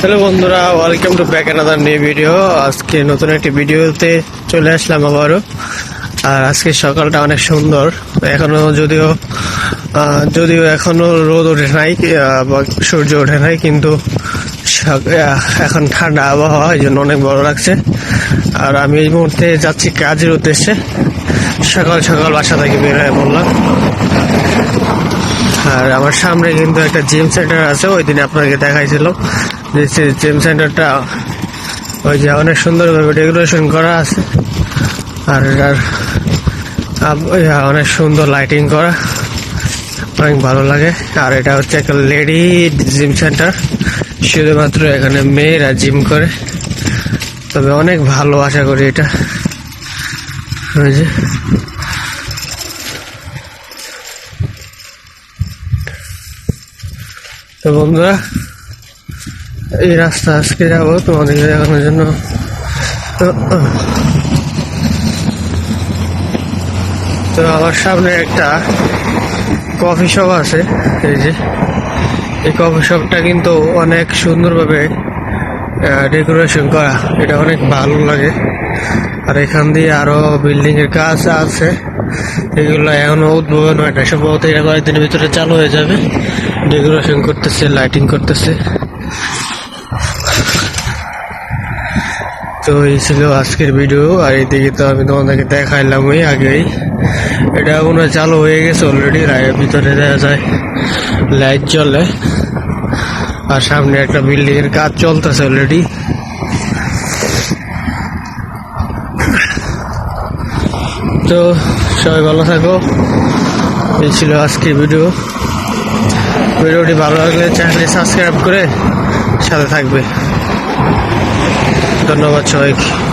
Hello বন্ধুরা welcome to back another new video আজকে নতুন একটি ভিডিওতে চলে আসলাম আবারও। আর আজকে সকালটা অনেক সুন্দর। এখনও যদিও যদিও এখনও রোদ ওঠে নাই বা সূর্য ওঠে নাই, কিন্তু এখন ঠান্ডা আবহাওয়া, এই জন্য অনেক ভালো লাগছে। আর আমি এই মুহূর্তে যাচ্ছি কাজের উদ্দেশ্যে। সকাল সকাল বাসা থেকে বের হয়ে বললাম আর আমার সামনে কিন্তু একটা জিম সেন্টার আছে ওই দিন আপনাকে দেখাইছিলাম যে জিম সেন্টারটা ওই যে অনেক সুন্দরভাবে ডেকোরেশন করা আছে। আর এটার অনেক সুন্দর লাইটিং করা। অনেক ভালো লাগে। আর এটা হচ্ছে একটা লেডি জিম সেন্টার শুধুমাত্র এখানে মেয়েরা জিম করে। তবে অনেক ভালো, আশা করি এটা। যে। তো বন্ধুরা, এই রাস্তা আজকে যাব তোমাদেরকে দেখানোর জন্য। তো তো আমার সামনে একটা কফি শপ আছে, এই যে। এই কফি শপটা কিন্তু অনেক সুন্দরভাবে ডেকোরেশন করা। এটা অনেক ভালো লাগে। আর এখান দিয়ে আরও বিল্ডিং এর কাজ আছে। এগুলো এখনও উদ্বোধন হয় না সম্ভবত এটা কয়েকদিনের ভিতরে চালু হয়ে যাবে। ডেকোরেশন করতেছে, লাইটিং করতেছে। তো এই ছিল আজকের ভিডিও, আর এইদিকে তো আমি তোমাদেরকে দেখাইলাম ওই আগেই। এটা মনে চালু হয়ে গেছে অলরেডি রায়ের ভিতরে দেখা যায় লাইট জ্বলে। আর সামনে একটা বিল্ডিং এর কাজ চলতেছে অলরেডি তো সবাই ভালো থাকো। এই ছিল আজকের ভিডিও। ভিডিওটি ভালো লাগলে চ্যানেলটি সাবস্ক্রাইব করে সাথে থাকবে। ধন্যবাদ সবাইকে।